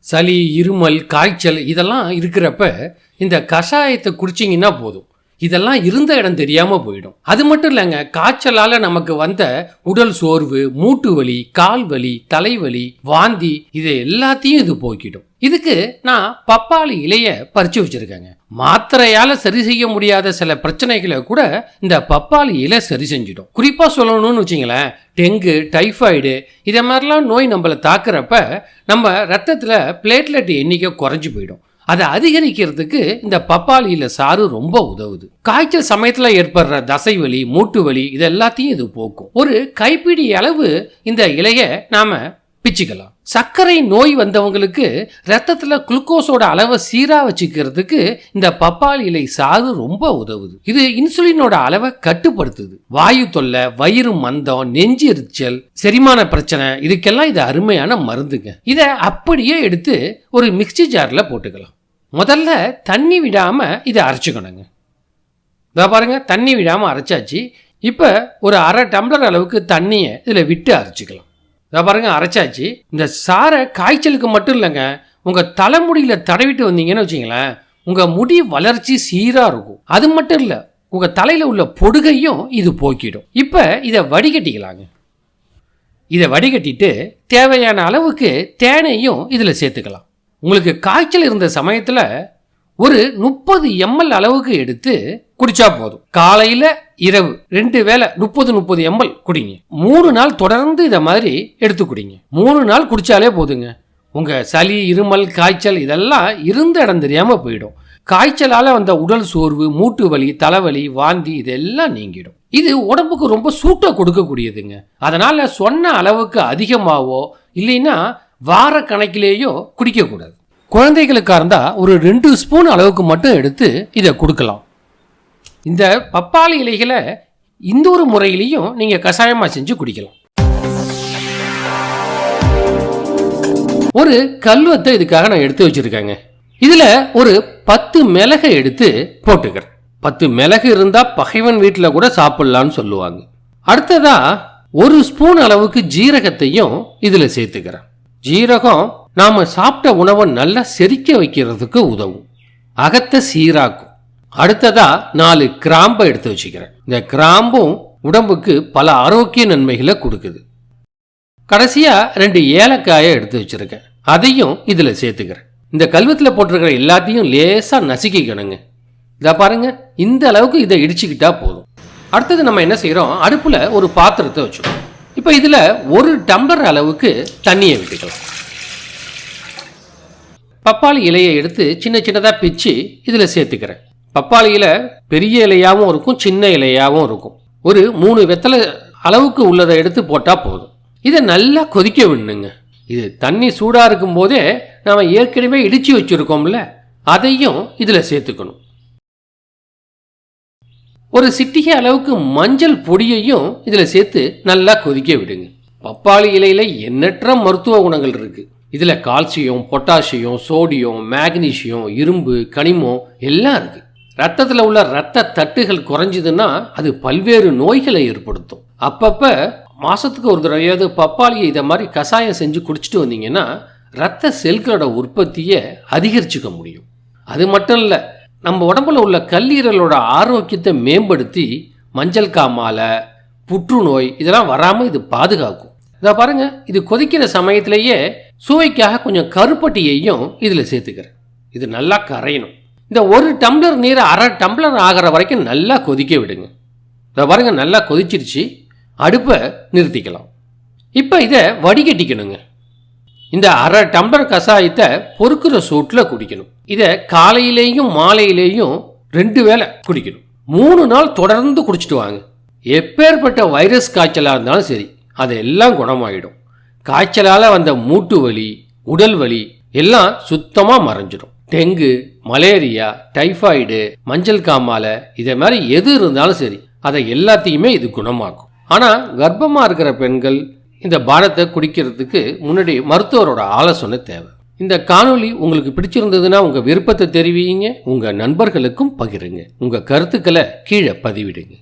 சளி இருமல் காய்ச்சல் இதெல்லாம் இருக்கிறப்ப இந்த கஷாயத்தை குடிச்சிங்கன்னா போதும். இதெல்லாம் இருந்த இடம் தெரியாமல் போயிடும். அது மட்டும் இல்லைங்க காய்ச்சலால் நமக்கு வந்த உடல் சோர்வு மூட்டு வலி கால் வலி தலைவலி வாந்தி இதை எல்லாத்தையும் இது போக்கிடும். இதுக்கு நான் பப்பாளி இலைய பறிச்சு வச்சிருக்கேங்க. மாத்திரையால சரி செய்ய முடியாத சில பிரச்சனைகளை கூட இந்த பப்பாளி இலை சரி செஞ்சிடும் குறிப்பா சொல்லணும்னு வச்சிங்களேன் டெங்கு டைஃபாய்டு இதை மாதிரிலாம் நோய் நம்மளை தாக்குறப்ப நம்ம ரத்தத்துல பிளேட்லெட் எண்ணிக்கை குறைஞ்சு போயிடும். அதை அதிகரிக்கிறதுக்கு இந்த பப்பாளியில் சாறு ரொம்ப உதவுது. காய்ச்சல் சமயத்தில் ஏற்படுற தசை வலி மூட்டு வலி இது எல்லாத்தையும் இது போக்கும். ஒரு கைப்பிடி அளவு இந்த இலையை நாம் பிச்சுக்கலாம் சர்க்கரை நோய் வந்தவங்களுக்கு ரத்தத்தில் குளுக்கோஸோட அளவை சீராக வச்சுக்கிறதுக்கு இந்த பப்பாளி இலை சாறு ரொம்ப உதவுது. இது இன்சுலினோட அளவை கட்டுப்படுத்துது. வாயு தொல்லை வயிறு மந்தம் நெஞ்சு எரிச்சல் செரிமான பிரச்சனை இதுக்கெல்லாம் இது அருமையான மருந்துங்க. இதை அப்படியே எடுத்து ஒரு மிக்ஸி ஜாரில் போட்டுக்கலாம். முதல்ல தண்ணி விடாமல் இதை அரைச்சிக்கணுங்க. இதோ பாருங்க தண்ணி விடாமல் அரைச்சாச்சு. இப்போ ஒரு அரை டம்ளர் அளவுக்கு தண்ணியை இதில் விட்டு அரைச்சிக்கலாம். இதை பாருங்க அரைச்சாச்சு. இந்த சாரை காய்ச்சலுக்கு மட்டும் இல்லைங்க உங்கள் தலைமுடியில் தடவிட்டு வந்தீங்கன்னு வச்சிங்களேன் உங்கள் முடி வளர்ச்சி சீராக இருக்கும். அது மட்டும் இல்லை உங்கள் தலையில் உள்ள பொடுகையும் இது போக்கிடும். இப்போ இதை வடிகட்டிக்கலாங்க. இதை வடிகட்டிட்டு தேவையான அளவுக்கு தேனையும் இதில் சேர்த்துக்கலாம். உங்களுக்கு காய்ச்சல் இருந்த சமயத்தில் ஒரு முப்பது எம்எல் அளவுக்கு எடுத்து குடிச்சா போதும். காலையில் இரவு ரெண்டு வேளை முப்பது முப்பது எம்எல் குடிங்க. மூணு நாள் தொடர்ந்து இதை மாதிரி எடுத்து குடிங்க. மூணு நாள் குடித்தாலே போதுங்க. உங்கள் சளி இருமல் காய்ச்சல் இதெல்லாம் இருந்த இடம் தெரியாமல் போயிடும். காய்ச்சலால் வந்த உடல் சோர்வு மூட்டு வலி தலைவலி வாந்தி இதெல்லாம் நீங்கிடும். இது உடம்புக்கு ரொம்ப சூட்டை கொடுக்கக்கூடியதுங்க. அதனால் சொன்ன அளவுக்கு அதிகமாகவோ இல்லைன்னா வார கணக்கிலேயோ குடிக்கக்கூடாது. குழந்தைகளுக்காக இருந்தால் ஒரு ரெண்டு ஸ்பூன் அளவுக்கு மட்டும் எடுத்து இதை கொடுக்கலாம். இந்த பப்பாளி இலைகளை இந்த ஒரு முறையிலையும் நீங்கள் கஷாயமாக செஞ்சு குடிக்கலாம். ஒரு கல்வத்தை இதுக்காக நான் எடுத்து வச்சிருக்கேங்க. இதில் ஒரு பத்து மிளகை எடுத்து போட்டுக்கிறேன். பத்து மிளகு இருந்தால் பகைவன் வீட்டில் கூட சாப்பிட்லான்னு சொல்லுவாங்க. அடுத்ததாக ஒரு ஸ்பூன் அளவுக்கு ஜீரகத்தையும் இதில் சேர்த்துக்கிறேன். ஜீரகம் நாம் சாப்பிட்ட உணவை நல்லா செரிக்க வைக்கிறதுக்கு உதவும். அகத்தை சீராக்கும். அடுத்ததா நாலு கிராம்பை எடுத்து வச்சுக்கிறேன். இந்த கிராம்பும் உடம்புக்கு பல ஆரோக்கிய நன்மைகளை கொடுக்குது. கடைசியா ரெண்டு ஏலக்காயை எடுத்து வச்சிருக்கேன். அதையும் இதுல சேர்த்துக்கிறேன். இந்த கல்வத்தில் போட்டிருக்கிற எல்லாத்தையும் லேசா நசுக்கிக்கணுங்க. இதை பாருங்க இந்த அளவுக்கு இதை இடிச்சுக்கிட்டா போதும். அடுத்தது நம்ம என்ன செய்கிறோம் அடுப்புல ஒரு பாத்திரத்தை வச்சுக்கோம் இப்போ இதுல ஒரு டம்ளர் அளவுக்கு தண்ணியை விட்டுக்கலாம். பப்பாளி இலையை எடுத்து சின்ன சின்னதாக பிச்சு இதில் சேர்த்துக்கிறேன். பப்பாளியில் பெரிய இலையாகவும் இருக்கும் சின்ன இலையாகவும் இருக்கும். ஒரு மூணு வெத்தலை அளவுக்கு உள்ளதை எடுத்து போட்டால் போதும். இதை நல்லா கொதிக்க விடணுங்க. இது தண்ணி சூடாக இருக்கும் போதே நாம் ஏற்கனவே இடித்து வச்சுருக்கோம்ல அதையும் இதில் சேர்த்துக்கணும். ஒரு சிட்டிகை அளவுக்கு மஞ்சள் பொடியையும் இதில் சேர்த்து நல்லா கொதிக்க விடுங்க. பப்பாளி இலையில் எண்ணற்ற மருத்துவ குணங்கள் இருக்குது இதில் கால்சியம் பொட்டாசியம் சோடியம் மேக்னீசியம் இரும்பு கனிமம் எல்லாம் இருக்குது ரத்தத்தில் உள்ள ரத்த தட்டுகள் குறைஞ்சதுன்னா அது பல்வேறு நோய்களை ஏற்படுத்தும். அப்பப்ப மாசத்துக்கு ஒரு தடவையாவது பப்பாளியை இதை மாதிரி கஷாயம் செஞ்சு குடிச்சிட்டு வந்தீங்கன்னா ரத்த செல்களோட உற்பத்தியை அதிகரிச்சுக்க முடியும். அது மட்டும் இல்லை நம்ம உடம்புல உள்ள கல்லீரலோட ஆரோக்கியத்தை மேம்படுத்தி மஞ்சள் காமாலை புற்றுநோய் இதெல்லாம் வராமல் இது பாதுகாக்கும். இதை பாருங்க இது கொதிக்கிற சமயத்திலேயே சுவைக்காக கொஞ்சம் கருப்பட்டியையும் இதில் சேர்த்துக்கிறேன். இது நல்லா கரையணும். இந்த ஒரு டம்ளர் நீரை அரை டம்ளர் ஆகிற வரைக்கும் நல்லா கொதிக்க விடுங்க. இதை பாருங்கள் நல்லா கொதிச்சிருச்சு. அடுப்பை நிறுத்திக்கலாம். இப்போ இதை வடிகட்டிக்கணுங்க. இந்த அரை டம்ளர் கஷாயத்தை பொறுக்கிற சூட்டில் குடிக்கணும். இதை காலையிலேயும் மாலையிலேயும் ரெண்டு வேளை குடிக்கணும். மூணு நாள் தொடர்ந்து குடிச்சிட்டு வாங்க. எப்பேற்பட்ட வைரஸ் காய்ச்சலாக இருந்தாலும் சரி அதெல்லாம் குணமாயிடும். காய்ச்சலால் வந்த மூட்டு வலி உடல் வலி எல்லாம் சுத்தமாக மறைஞ்சிடும். டெங்கு மலேரியா டைஃபாய்டு மஞ்சள் காமாலை இதை மாதிரி எது இருந்தாலும் சரி அதை எல்லாத்தையுமே இது குணமாக்கும். ஆனால் கர்ப்பமாக இருக்கிற பெண்கள் இந்த பானத்தை குடிக்கிறதுக்கு முன்னாடி மருத்துவரோட ஆலோசனை தேவை. இந்த காணொளி உங்களுக்கு பிடிச்சிருந்ததுன்னா உங்கள் விருப்பத்தை தெரிவிங்க உங்கள் நண்பர்களுக்கும் பகிருங்க. உங்கள் கருத்துக்களை கீழே பதிவிடுங்க.